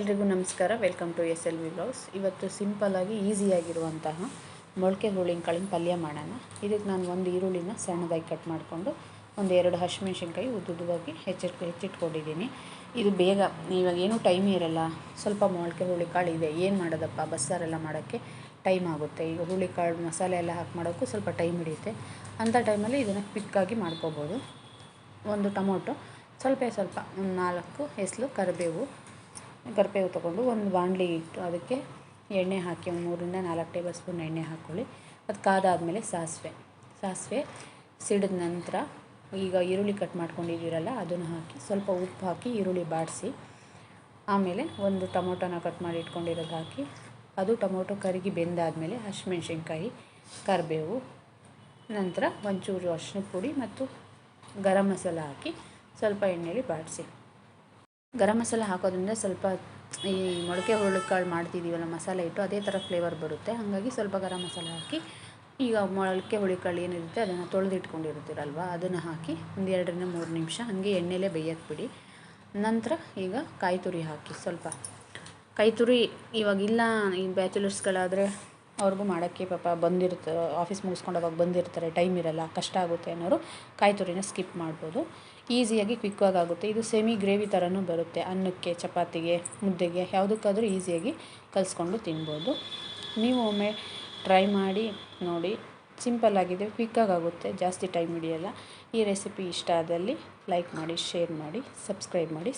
ಎಲ್ರಿಗೂ ನಮಸ್ಕಾರ. Welcome to S L V blouse ಇವತ್ತು ಸಿಂಪಲ್ಲಾಗಿ ಈಸಿಯಾಗಿರುವಂತಹ ಮೊಳಕೆ ಹುಳಿನ ಕಾಳಿನ ಪಲ್ಯ ಮಾಡೋಣ. ಇದಕ್ಕೆ ನಾನು ಒಂದು ಈರುಳ್ಳಿನ ಸಣ್ಣದಾಗಿ ಕಟ್ ಮಾಡಿಕೊಂಡು ಒಂದು ಎರಡು ಹಸಿಮೆಣ್ಸಿನ್ಕಾಯಿ ಉದ್ದುದ್ದವಾಗಿ ಹೆಚ್ಚಿಟ್ ಹೆಚ್ಚಿಟ್ಕೊಂಡಿದ್ದೀನಿ. ಇದು ಬೇಗ, ಇವಾಗ ಏನೂ ಟೈಮ್ ಇರಲ್ಲ. ಸ್ವಲ್ಪ ಮೊಳಕೆ ಹುಳಿ ಇದೆ. ಏನು ಮಾಡೋದಪ್ಪ? ಬಸ್ಸಾರೆಲ್ಲ ಮಾಡೋಕ್ಕೆ ಟೈಮ್ ಆಗುತ್ತೆ. ಈಗ ಹುಳಿ ಮಸಾಲೆ ಎಲ್ಲ ಹಾಕಿ ಮಾಡೋಕ್ಕೂ ಸ್ವಲ್ಪ ಟೈಮ್ ಹಿಡಿಯುತ್ತೆ. ಅಂಥ ಟೈಮಲ್ಲಿ ಇದನ್ನು ಕ್ವಿಕ್ಕಾಗಿ ಮಾಡ್ಕೋಬೋದು. ಒಂದು ಟೊಮೊಟೊ, ಸ್ವಲ್ಪ ಸ್ವಲ್ಪ ಒಂದು ನಾಲ್ಕು ಹೆಸಲು ಕರಿಬೇವು ಕರಿಬೇವು ತೊಗೊಂಡು ಒಂದು ಬಾಣಲಿ ಇಟ್ಟು ಅದಕ್ಕೆ ಎಣ್ಣೆ ಹಾಕಿ ಒಂದು ಮೂರರಿಂದ ನಾಲ್ಕು ಟೇಬಲ್ ಸ್ಪೂನ್ ಎಣ್ಣೆ ಹಾಕ್ಕೊಳ್ಳಿ. ಅದು ಕಾದಾದಮೇಲೆ ಸಾಸಿವೆ. ಸಾಸಿವೆ ಸಿಡಿದ ನಂತರ ಈಗ ಈರುಳ್ಳಿ ಕಟ್ ಮಾಡ್ಕೊಂಡಿದ್ದೀರಲ್ಲ, ಅದನ್ನು ಹಾಕಿ ಸ್ವಲ್ಪ ಉಪ್ಪು ಹಾಕಿ ಈರುಳ್ಳಿ ಬಾಡಿಸಿ, ಆಮೇಲೆ ಒಂದು ಟೊಮೊಟೊನ ಕಟ್ ಮಾಡಿ ಇಟ್ಕೊಂಡಿರೋದು ಹಾಕಿ, ಅದು ಟೊಮೊಟೊ ಕರಿಗಿ ಬೆಂದಾದಮೇಲೆ ಹಸಿಮೆಣ್ಸಿನ್ಕಾಯಿ, ಕರಿಬೇವು, ನಂತರ ಒಂಚೂರು ಅರಿಶಿನ ಪುಡಿ ಮತ್ತು ಗರಂ ಮಸಾಲ ಹಾಕಿ ಸ್ವಲ್ಪ ಎಣ್ಣೆಯಲ್ಲಿ ಬಾಡಿಸಿ. ಗರಂ ಮಸಾಲೆ ಹಾಕೋದ್ರಿಂದ ಸ್ವಲ್ಪ ಈ ಮೊಳಕೆ ಹುರುಳಿಕಾಳು ಮಾಡ್ತಿದ್ದೀವಲ್ಲ ಮಸಾಲೆ ಇಟ್ಟು ಅದೇ ಥರ ಫ್ಲೇವರ್ ಬರುತ್ತೆ. ಹಾಗಾಗಿ ಸ್ವಲ್ಪ ಗರಂ ಮಸಾಲೆ ಹಾಕಿ, ಈಗ ಮೊಳಕೆ ಹುಳಿಕಾಳು ಏನಿರುತ್ತೆ ಅದನ್ನು ತೊಳೆದಿಟ್ಕೊಂಡಿರ್ತೀರಲ್ವ, ಅದನ್ನು ಹಾಕಿ ಒಂದು ಎರಡರಿಂದ ಮೂರು ನಿಮಿಷ ಹಾಗೆ ಎಣ್ಣೆಲೇ ಬೇಯಕ್ಕೆ ನಂತರ ಈಗ ಕಾಯಿ ತುರಿ ಹಾಕಿ ಸ್ವಲ್ಪ. ಕಾಯಿ ತುರಿ ಇವಾಗಿಲ್ಲ ಈ ಬ್ಯಾಚುಲರ್ಸ್ಗಳಾದರೆ ಅವ್ರಿಗೂ ಮಾಡೋಕ್ಕೆ ಪಾಪ ಬಂದಿರ್ತಾರೆ ಆಫೀಸ್ ಮುಗಿಸ್ಕೊಂಡು ಅವಾಗ ಬಂದಿರ್ತಾರೆ ಟೈಮ್ ಇರಲ್ಲ, ಕಷ್ಟ ಆಗುತ್ತೆ ಅನ್ನೋರು ಕಾಯಿ ತುರಿನ ಸ್ಕಿಪ್ ಮಾಡ್ಬೋದು ಈಸಿಯಾಗಿ ಕ್ವಿಕ್ಕಾಗಿ ಆಗುತ್ತೆ. ಇದು ಸೆಮಿ ಗ್ರೇವಿ ಥರನೂ ಬರುತ್ತೆ. ಅನ್ನಕ್ಕೆ, ಚಪಾತಿಗೆ, ಮುದ್ದೆಗೆ, ಯಾವುದಕ್ಕಾದರೂ ಈಸಿಯಾಗಿ ಕಲಿಸ್ಕೊಂಡು ತಿನ್ಬೋದು. ನೀವು ಒಮ್ಮೆ ಟ್ರೈ ಮಾಡಿ, ನೋಡಿ ಸಿಂಪಲ್ ಆಗಿದೆ ಕ್ವಿಕ್ಕಾಗಿ ಆಗುತ್ತೆ, ಜಾಸ್ತಿ ಟೈಮ್ ಹಿಡಿಯಲ್ಲ. ಈ ರೆಸಿಪಿ ಇಷ್ಟ ಆದಲ್ಲಿ ಲೈಕ್ ಮಾಡಿ ಶೇರ್ ಮಾಡಿ ಸಬ್ಸ್ಕ್ರೈಬ್ ಮಾಡಿ.